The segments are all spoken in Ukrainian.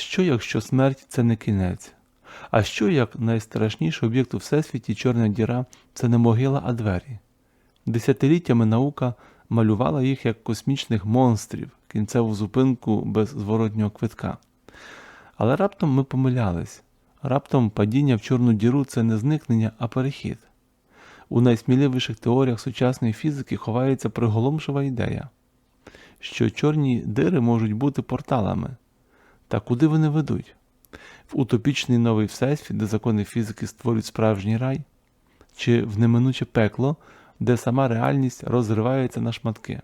що якщо смерть це не кінець? А що як найстрашніший об'єкт у всесвіті чорна діра це не могила, а двері? Десятиліттями наука малювала їх як космічних монстрів, кінцеву зупинку без зворотнього квитка. Але раптом ми помилялись. Раптом падіння в чорну діру це не зникнення, а перехід. У найсміливіших теоріях сучасної фізики ховається приголомшива ідея, що чорні дири можуть бути порталами. Та куди вони ведуть? В утопічний новий всесвіт, де закони фізики створюють справжній рай, чи в неминуче пекло, де сама реальність розривається на шматки.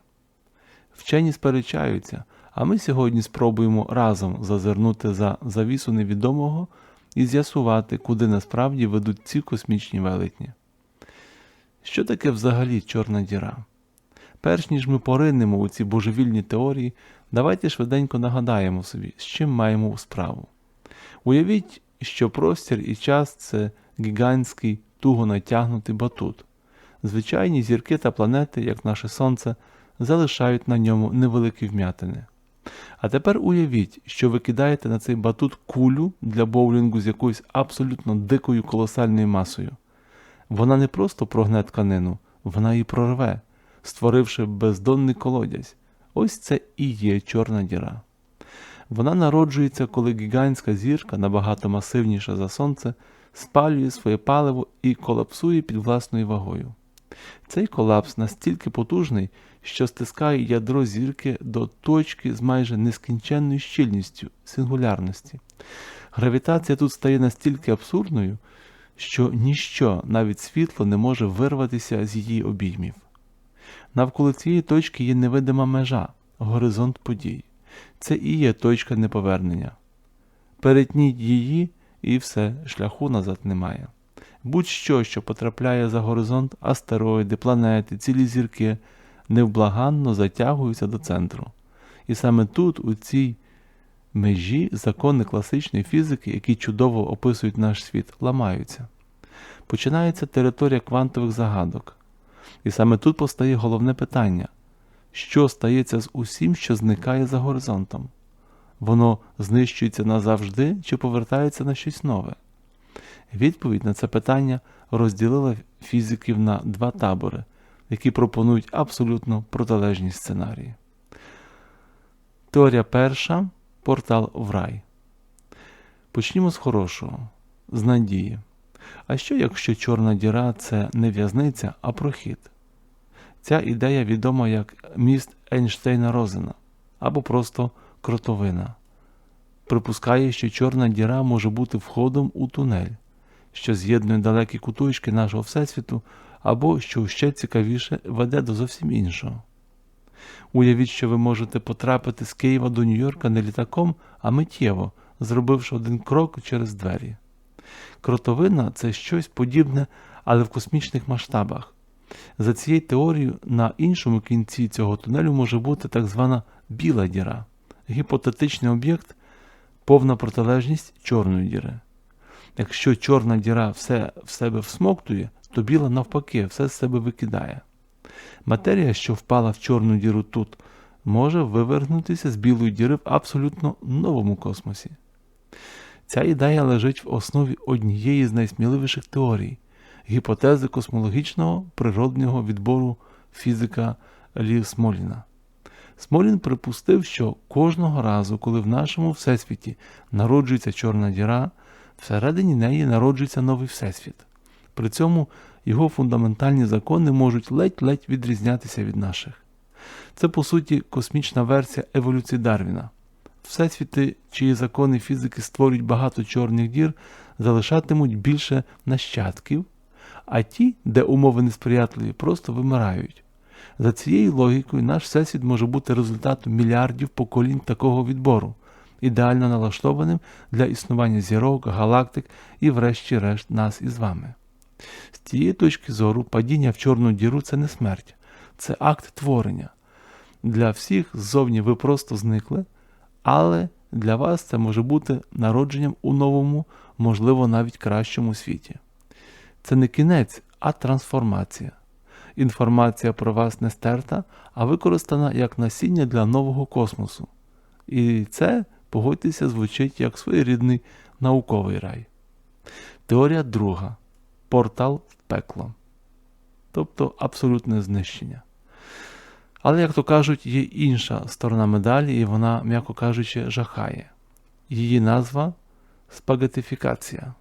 Вчені сперечаються, а ми сьогодні спробуємо разом зазирнути за завісу невідомого і з'ясувати, куди насправді ведуть ці космічні велетні. Що таке взагалі чорна діра? Перш ніж ми поринемо у ці божевільні теорії, давайте швиденько нагадаємо собі, з чим маємо справу. Уявіть, що простір і час це гігантський, туго натягнутий батут. Звичайні зірки та планети, як наше Сонце, залишають на ньому невеликі вм'ятини. А тепер уявіть, що ви кидаєте на цей батут кулю для боулінгу з якоюсь абсолютно дикою колосальною масою. Вона не просто прогне тканину, вона її прорве, створивши бездонний колодязь. Ось це і є чорна діра. Вона народжується, коли гігантська зірка, набагато масивніша за сонце, спалює своє паливо і колапсує під власною вагою. Цей колапс настільки потужний, що стискає ядро зірки до точки з майже нескінченною щільністю сингулярності. Гравітація тут стає настільки абсурдною, що ніщо, навіть світло, не може вирватися з її обіймів. Навколо цієї точки є невидима межа, горизонт подій. Це і є точка неповернення. Перетніть її, і все, шляху назад немає. Будь-що, що потрапляє за горизонт, астероїди, планети, цілі зірки, невблаганно затягуються до центру. І саме тут, у цій межі, закони класичної фізики, які чудово описують наш світ, ламаються. Починається територія квантових загадок. І саме тут постає головне питання: що стається з усім, що зникає за горизонтом? Воно знищується назавжди чи повертається на щось нове? Відповідь на це питання розділила фізиків на два табори, які пропонують абсолютно протилежні сценарії. Теорія перша портал в рай. Почнімо з хорошого, з надії. А що якщо чорна діра це не в'язниця, а прохід? Ця ідея відома як міст Ейнштейна Розена або просто кротовина. Припускає, що чорна діра може бути входом у тунель, що з'єднує далекі куточки нашого Всесвіту, або, що ще цікавіше, веде до зовсім іншого. Уявіть, що ви можете потрапити з Києва до Нью-Йорка не літаком, а миттєво, зробивши один крок через двері. Кротовина це щось подібне, але в космічних масштабах. За цією теорією, на іншому кінці цього тунелю може бути так звана біла діра, гіпотетичний об'єкт, повна протилежність чорної діри. Якщо чорна діра все в себе всмоктує, то біла навпаки все з себе викидає. Матерія, що впала в чорну діру тут, може вивернутися з білої діри в абсолютно новому космосі. Ця ідея лежить в основі однієї з найсміливіших теорій гіпотези космологічного природнього відбору фізика Лі Смоліна. Смолін припустив, що кожного разу, коли в нашому всесвіті народжується чорна діра, всередині неї народжується новий всесвіт. При цьому його фундаментальні закони можуть ледь-ледь відрізнятися від наших. Це, по суті, космічна версія еволюції Дарвіна. Всесвіти, чиї закони фізики створюють багато чорних дір, залишатимуть більше нащадків, а ті, де умови несприятливі, просто вимирають. За цією логікою, наш всесвіт може бути результатом мільярдів поколінь такого відбору, ідеально налаштованим для існування зірок, галактик і, врешті-решт, нас із вами. З цієї точки зору, падіння в чорну діру це не смерть, це акт творення. Для всіх ззовні ви просто зникли, але для вас це може бути народженням у новому, можливо, навіть кращому світі. Це не кінець, а трансформація. Інформація про вас не стерта, а використана як насіння для нового космосу. І це погодьтеся, звучить як своєрідний науковий рай. Теорія друга портал в пекло, тобто абсолютне знищення. Але, як то кажуть, є інша сторона медалі, і вона, м'яко кажучи, жахає. Її назва спагетифікація.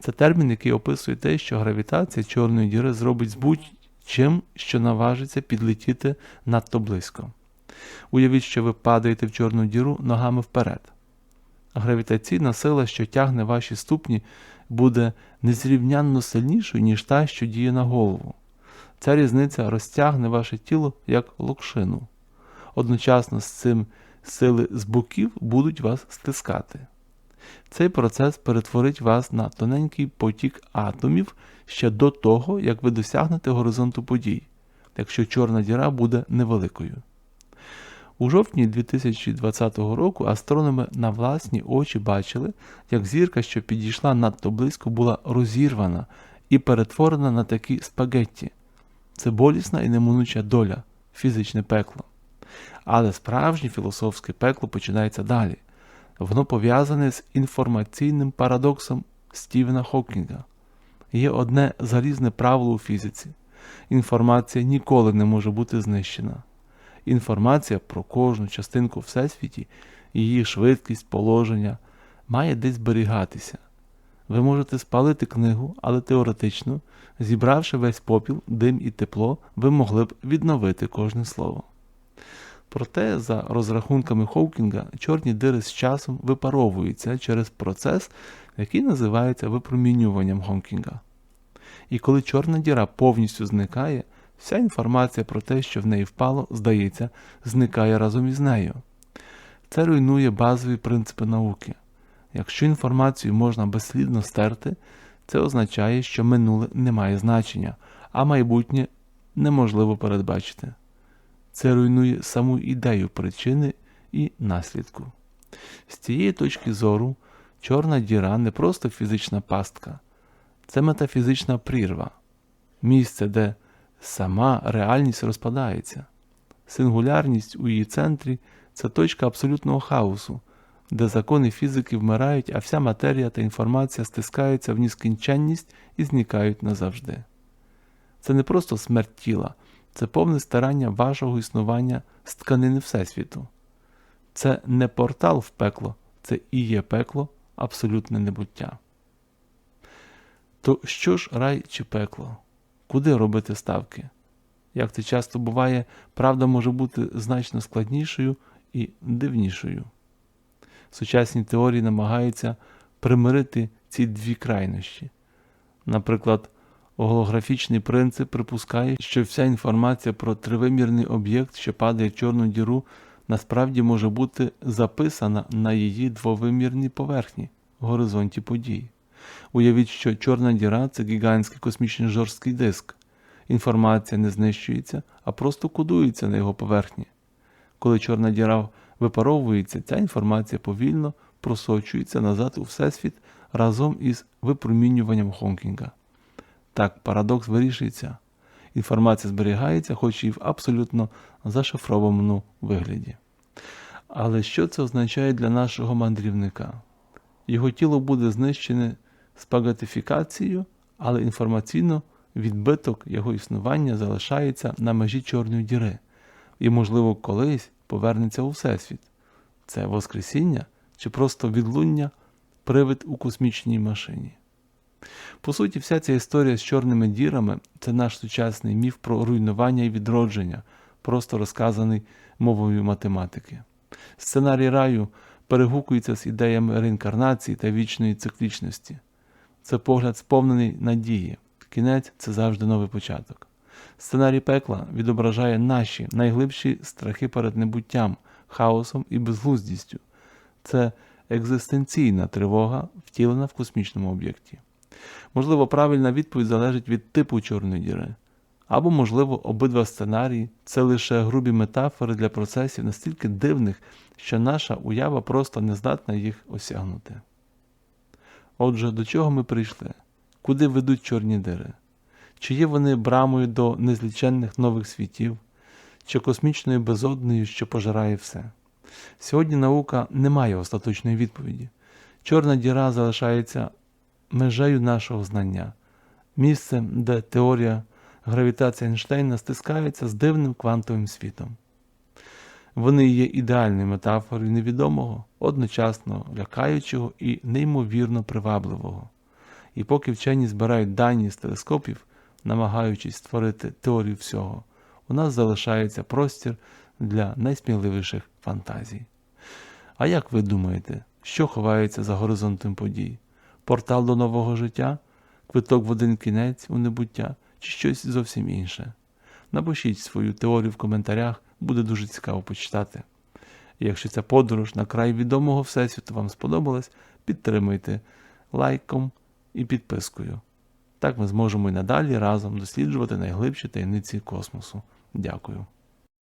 Це термін, який описує те, що гравітація чорної діри зробить з будь-чим, що наважиться підлетіти надто близько. Уявіть, що ви падаєте в чорну діру ногами вперед. Гравітаційна сила, що тягне ваші ступні, буде незрівнянно сильнішою, ніж та, що діє на голову. Ця різниця розтягне ваше тіло як локшину. Одночасно з цим сили з боків будуть вас стискати. Цей процес перетворить вас на тоненький потік атомів ще до того, як ви досягнете горизонту подій, якщо чорна діра буде невеликою. У жовтні 2020 року астрономи на власні очі бачили, як зірка, що підійшла надто близько, була розірвана і перетворена на такі спагетті. Це болісна і неминуча доля, фізичне пекло. Але справжнє філософське пекло починається далі. Воно пов'язане з інформаційним парадоксом Стівена Хокінга. Є одне залізне правило у фізиці: інформація ніколи не може бути знищена. Інформація про кожну частинку Всесвіті, її швидкість, положення має десь зберігатися. Ви можете спалити книгу, але теоретично, зібравши весь попіл, дим і тепло, ви могли б відновити кожне слово. Проте, за розрахунками Хоукінга, чорні дири з часом випаровуються через процес, який називається випромінюванням Хокінга. І коли чорна діра повністю зникає, вся інформація про те, що в неї впало, здається, зникає разом із нею. Це руйнує базові принципи науки. Якщо інформацію можна безслідно стерти, це означає, що минуле не має значення, а майбутнє неможливо передбачити. Це руйнує саму ідею причини і наслідку. З цієї точки зору, чорна діра не просто фізична пастка, це метафізична прірва, місце, де сама реальність розпадається. Сингулярність у її центрі це точка абсолютного хаосу, де закони фізики вмирають, а вся матерія та інформація стискаються в нескінченність і зникають назавжди. Це не просто смерть тіла, це повне старання вашого існування з тканини Всесвіту. Це не портал в пекло, це і є пекло, абсолютне небуття. То що ж рай чи пекло? Куди робити ставки? Як це часто буває, правда може бути значно складнішою і дивнішою. Сучасні теорії намагаються примирити ці дві крайнощі. Наприклад, голографічний принцип припускає, що вся інформація про тривимірний об'єкт, що падає в чорну діру, насправді може бути записана на її двовимірній поверхні горизонті подій. Уявіть, що чорна діра це гігантський космічний жорсткий диск. Інформація не знищується, а просто кодується на його поверхні. Коли чорна діра випаровується, ця інформація повільно просочується назад у Всесвіт разом із випромінюванням Хокінга. Так, парадокс вирішується. Інформація зберігається, хоч і в абсолютно зашифрованому вигляді. Але що це означає для нашого мандрівника? Його тіло буде знищене спагатифікацією, але інформаційно відбиток його існування залишається на межі чорної діри і, можливо, колись повернеться у Всесвіт. Це Воскресіння чи просто відлуння, привид у космічній машині. По суті, вся ця історія з чорними дірами це наш сучасний міф про руйнування і відродження, просто розказаний мовою математики. Сценарій раю перегукується з ідеями реінкарнації та вічної циклічності. Це погляд сповнений надії. Кінець це завжди новий початок. Сценарій пекла відображає наші найглибші страхи перед небуттям, хаосом і безглуздістю. Це екзистенційна тривога, втілена в космічному об'єкті. Можливо, правильна відповідь залежить від типу чорної діри. Або, можливо, обидва сценарії це лише грубі метафори для процесів настільки дивних, що наша уява просто не здатна їх осягнути. Отже, до чого ми прийшли? Куди ведуть чорні дири? Чи є вони брамою до незліченних нових світів, чи космічною безоднею, що пожирає все? Сьогодні наука не має остаточної відповіді. Чорна діра залишається межею нашого знання, місцем, де теорія гравітації Ейнштейна стискається з дивним квантовим світом. Вони є ідеальною метафорою невідомого, одночасно лякаючого і неймовірно привабливого. І поки вчені збирають дані з телескопів, намагаючись створити теорію всього, у нас залишається простір для найсміливіших фантазій. А як ви думаєте, що ховається за горизонтом подій? Портал до нового життя, квиток в один кінець у небуття чи щось зовсім інше? Напишіть свою теорію в коментарях, буде дуже цікаво почитати. Якщо ця подорож на край відомого Всесвіту вам сподобалась, підтримуйте лайком і підпискою. Так ми зможемо і надалі разом досліджувати найглибші таємниці космосу. Дякую.